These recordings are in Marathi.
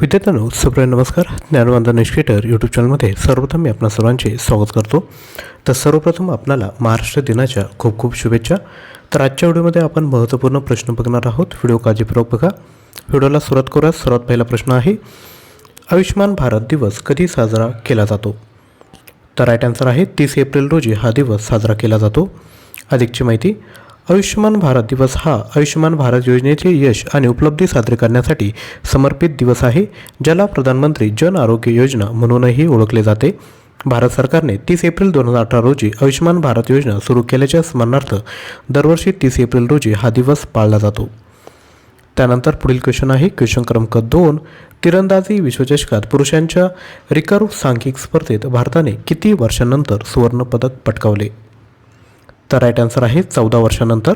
विद्यार्थ्यांनो सुप्रिय नमस्कार. ज्ञानवंदन एज्युकेटर यूट्यूब चॅनलमध्ये सर्वप्रथम मी आपणा सर्वांचे स्वागत करतो. तर सर्वप्रथम आपणाला महाराष्ट्र दिनाच्या खूप खूप शुभेच्छा. तर आजच्या व्हिडिओमध्ये आपण महत्त्वपूर्ण प्रश्न बघणार आहोत. व्हिडिओ काळजीपूर्वक बघा. व्हिडिओला सुरुवात करूया. सर्वात पहिला प्रश्न आहे आयुष्यमान भारत दिवस कधी साजरा केला जातो? तर राईट आन्सर आहे तीस एप्रिल रोजी हा दिवस साजरा केला जातो. अधिकची माहिती आयुष्यमान भारत दिवस हा आयुष्यमान भारत योजनेचे यश आणि उपलब्धी साजरे करण्यासाठी समर्पित दिवस आहे ज्याला प्रधानमंत्री जन आरोग्य योजना म्हणूनही ओळखले जाते. भारत सरकारने तीस एप्रिल दोन हजार अठरा रोजी आयुष्यमान भारत योजना सुरू केल्याच्या स्मरणार्थ दरवर्षी तीस एप्रिल रोजी हा दिवस पाळला जातो. त्यानंतर पुढील क्वेश्चन आहे क्वेश्चन क्रमांक दोन तिरंदाजी विश्वचषकात पुरुषांच्या रिकर्व सांख्यिक स्पर्धेत भारताने किती वर्षांनंतर सुवर्णपदक पटकावले? तर राईट आन्सर आहे चौदा वर्षानंतर.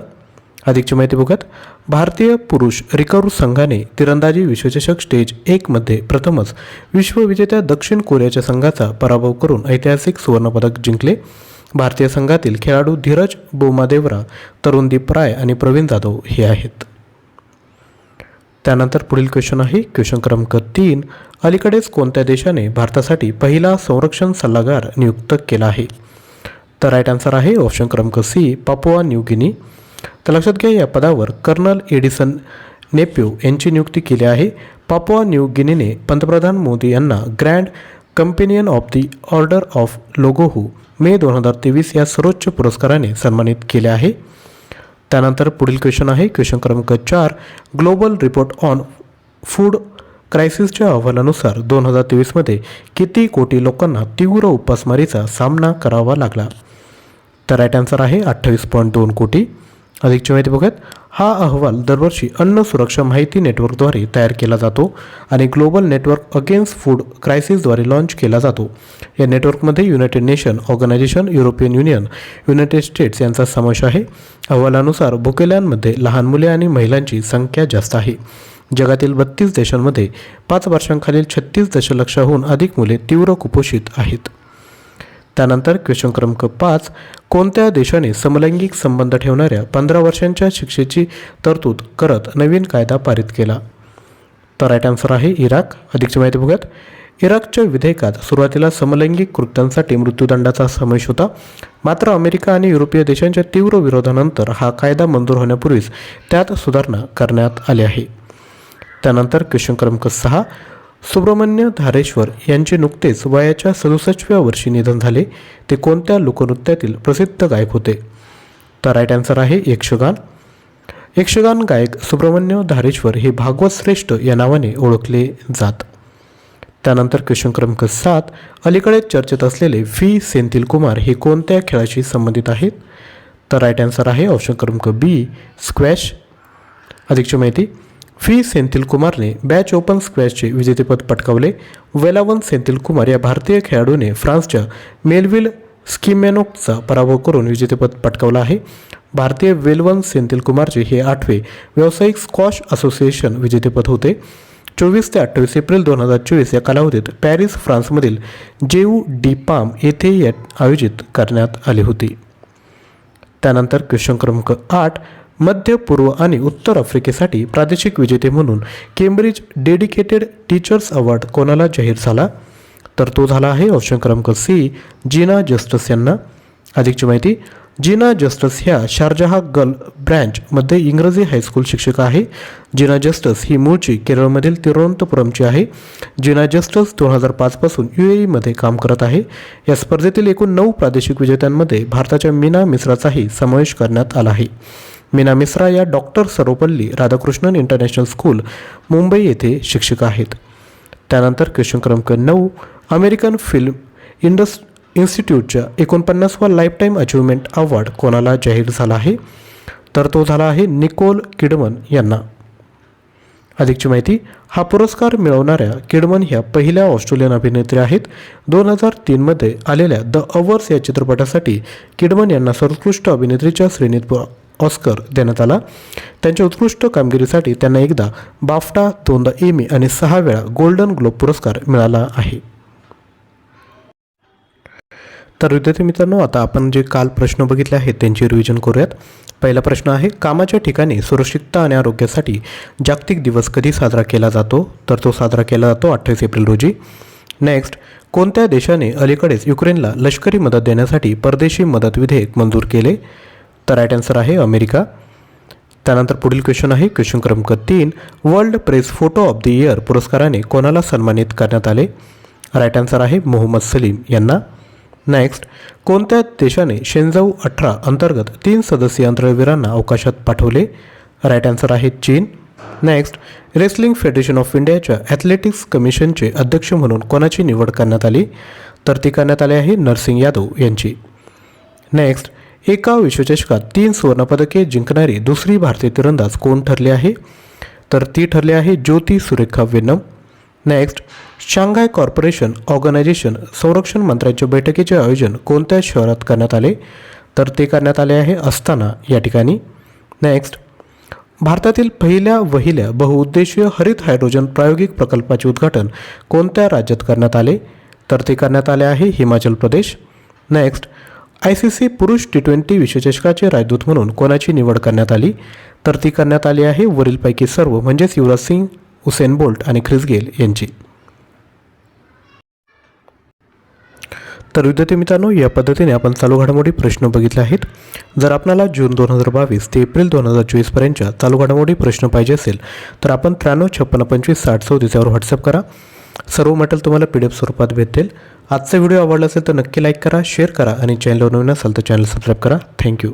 अधिकची माहिती बघत भारतीय पुरुष रिकर्व संघाने तिरंदाजी विश्वचषक स्टेज एकमध्ये प्रथमच विश्वविजेत्या दक्षिण कोरियाच्या संघाचा पराभव करून ऐतिहासिक सुवर्णपदक जिंकले. भारतीय संघातील खेळाडू धीरज बोमादेवरा तरुणदीप राय आणि प्रवीण जाधव हे आहेत. त्यानंतर पुढील क्वेश्चन आहे क्वेश्चन क्रमांक तीन. अलीकडेच कोणत्या देशाने भारतासाठी पहिला संरक्षण सल्लागार नियुक्त केला आहे? तर राईट आन्सर आहे ऑप्शन क्रमांक सी पापुआ न्यू गिनी तर लक्षात घ्या या पदावर कर्नल एडिसन नेप्यू यांची नियुक्ती केली आहे. पापुआ न्यू गिनीने पंतप्रधान मोदी यांना grand companion of the order of Logohu मे दोन हजार तेवीस या सर्वोच्च पुरस्काराने सन्मानित केले आहे. त्यानंतर पुढील क्वेश्चन आहे. क्वेश्चन क्रमांक चार ग्लोबल रिपोर्ट ऑन फूड क्रायसिसच्या अहवालानुसार दोन हजार तेवीसमध्ये किती कोटी लोकांना तीव्र उपासमारीचा सामना करावा लागला? तर राईट आन्सर आहे अठ्ठावीस पॉईंट दोन कोटी. अधिकची माहिती बघूयात. हा अहवाल दरवर्षी अन्न सुरक्षा माहिती नेटवर्कद्वारे तयार केला जातो आणि ग्लोबल नेटवर्क अगेन्स्ट फूड क्रायसिसद्वारे लॉन्च केला जातो. या नेटवर्कमध्ये United Nation organisation European Union United States यांचा समावेश आहे. अहवालानुसार भुकेल्यांमध्ये लहान मुले आणि महिलांची संख्या जास्त आहे. जगातील बत्तीस देशांमध्ये पाच वर्षांखालील छत्तीस दशलक्षाहून अधिक मुले तीव्र कुपोषित आहेत. त्यानंतर क्वेश्चन क्रमांक पाच कोणत्या देशाने समलैंगिक संबंध ठेवणाऱ्या पंधरा वर्षांच्या शिक्षेची तरतूद करत नवीन कायदा पारित केला? तर राईट आन्सर आहे इराक. अधिकची माहिती बघूयात. इराकच्या विधेयकात सुरुवातीला समलैंगिक कृत्यांसाठी मृत्यूदंडाचा समावेश होता. मात्र अमेरिका आणि युरोपीय देशांच्या तीव्र विरोधानंतर हा कायदा मंजूर होण्यापूर्वीच त्यात सुधारणा करण्यात आली आहे. त्यानंतर क्वेश्चन क्रमांक सहा सुब्रमण्य धारेश्वर यांचे नुकतेच वयाच्या सदुसष्टव्या वर्षी निधन झाले. ते कोणत्या लोकनृत्यातील प्रसिद्ध गायक होते? तर राईट आन्सर आहे यक्षगान. यक्षगान गायक सुब्रमण्य धारेश्वर हे भागवत श्रेष्ठ या नावाने ओळखले जात. त्यानंतर क्वेश्चन क्रमांक सात अलीकडे चर्चेत असलेले व्ही. सेंथिल कुमार हे कोणत्या खेळाशी संबंधित आहेत? तर राईट आन्सर आहे ऑप्शन क्रमांक बी स्क्वॅश. अधिकची माहिती व्ही सेंथिल कुमारने बॅच ओपन स्क्वॅशचे विजेतेपद पटकावले. वेलावन सेंथिल कुमार या भारतीय खेळाडूने फ्रान्सच्या मेलविल स्किमेनोकचा पराभव करून विजेतेपद पटकावलं आहे. भारतीय वेलवन सेंथिल कुमारचे हे आठवे व्यावसायिक स्क्वॉश असोसिएशन विजेतेपद होते. चोवीस ते अठ्ठावीस एप्रिल दोन हजार चोवीस या कालावधीत पॅरिस फ्रान्समधील जेऊ डी पाम येथे आयोजित करण्यात आली होती. त्यानंतर क्वेश्चन क्रमांक आठ मध्य पूर्व आणि उत्तर आफ्रिकेसाठी प्रादेशिक विजेते म्हणून केम्ब्रिज डेडिकेटेड टीचर्स अवॉर्ड कोणाला जाहीर झाला? तर तो झाला आहे ऑप्शन क्रमांक सी जीना जस्टस यांना. अधिकची माहिती जीना जस्टस ह्या शारजहा गर्ल ब्रँचमध्ये इंग्रजी हायस्कूल शिक्षिका आहे. जीना जस्टस ही मूळची केरळमधील तिरुवनंतपुरमची आहे. जीना जस्टस दोन हजार पाचपासून यू ए ईमध्ये काम करत आहे. या स्पर्धेतील एकूण नऊ प्रादेशिक विजेत्यांमध्ये भारताच्या मीना मिश्राचाही समावेश करण्यात आला आहे. मीना मिश्रा या doctor Sarvepalli Radhakrishnan international school Mumbai येथे शिक्षिका आहेत. त्यानंतर क्वेश्चन क्रमांक नऊ अमेरिकन फिल्म इंडस इन्स्टिट्यूटच्या एकोणपन्नासवा लाईफटाईम अचिव्हमेंट अवॉर्ड कोणाला जाहीर झाला आहे? तर तो झाला आहे निकोल किडमन यांना. अधिकची माहिती हा पुरस्कार मिळवणाऱ्या किडमन ह्या पहिल्या ऑस्ट्रेलियन अभिनेत्री आहेत. दोन हजार तीनमध्ये आलेल्या द अवर्स या चित्रपटासाठी किडमन यांना सर्वोत्कृष्ट अभिनेत्रीच्या श्रेणीत ऑस्कर देण्यात आला. त्यांच्या उत्कृष्ट कामगिरीसाठी त्यांना एकदा बाफ्टा दोनदा एमी आणि सहा वेळा गोल्डन ग्लोब पुरस्कार मिळाला आहे. तर विद्यार्थी मित्रांनो आता आपण जे काल प्रश्न बघितले आहेत त्यांचे रिव्हिजन करूयात. पहिला प्रश्न आहे कामाच्या ठिकाणी सुरक्षितता आणि आरोग्यासाठी जागतिक दिवस कधी साजरा केला जातो? तर तो साजरा केला जातो अठ्ठावीस एप्रिल रोजी. नेक्स्ट कोणत्या देशाने अलीकडेच युक्रेनला लष्करी मदत देण्यासाठी परदेशी मदत विधेयक मंजूर केले? तर राईट आन्सर आहे अमेरिका. त्यानंतर पुढील क्वेश्चन आहे क्वेश्चन क्रमांक तीन world press photo of the year पुरस्काराने कोणाला सन्मानित करण्यात आले? राईट आन्सर आहे मोहम्मद सलीम यांना. नेक्स्ट कोणत्या देशाने शेंजाऊ अठरा अंतर्गत तीन सदस्यीय अंतराळवीरांना अवकाशात पाठवले? राईट आन्सर आहे चीन. नेक्स्ट रेसलिंग फेडरेशन ऑफ इंडियाच्या ॲथलेटिक्स कमिशनचे अध्यक्ष म्हणून कोणाची निवड करण्यात आली? तर ती करण्यात आली आहे नरसिंग यादव यांची. नेक्स्ट एका विश्वचषकात तीन सुवर्णपदके जिंकणारी दुसरी भारतीय तिरंदाज कोण ठरली आहे? तर ती ठरली आहे Jyothi Surekha Vennam next Shanghai corporation organisation संरक्षण मंत्र्यांच्या बैठकीचे आयोजन कोणत्या शहरात करण्यात आले? तर ते करण्यात आले आहे अस्ताना या ठिकाणी. नेक्स्ट भारतातील पहिल्या वहिल्या बहुउद्देशीय हरित हायड्रोजन प्रायोगिक प्रकल्पाचे उद्घाटन कोणत्या राज्यात करण्यात आले? तर ते करण्यात आले आहे Himachal Pradesh. Next I C C पुरुष टी ट्वेंटी विश्वचषकाचे राजदूत म्हणून कोणाची निवड करण्यात आली? तर ती करण्यात आली आहे वरीलपैकी सर्व म्हणजेच युवराज सिंग हुसेन बोल्ट आणि ख्रिस गेल यांची. तर विद्यार्थी मित्रांनो या पद्धतीने आपण चालू घडामोडी प्रश्न बघितले आहेत. जर आपल्याला जून दोन हजार बावीस ते एप्रिल दोन हजार चोवीसपर्यंतच्या चालू घडामोडी प्रश्न पाहिजे असेल तर आपण त्र्याण्णव छप्पन्न पंचवीस साठ चौतीस यावर व्हॉट्सअप करा. सर्व मटेरियल तुम्हाला पी डी एफ स्वरूपात भेटेल आजचा व्हिडिओ आवडला असेल तर नक्की लाईक करा शेअर करा आणि चॅनलवर नवीन असाल तर चॅनल सबस्क्राईब करा. थँक्यू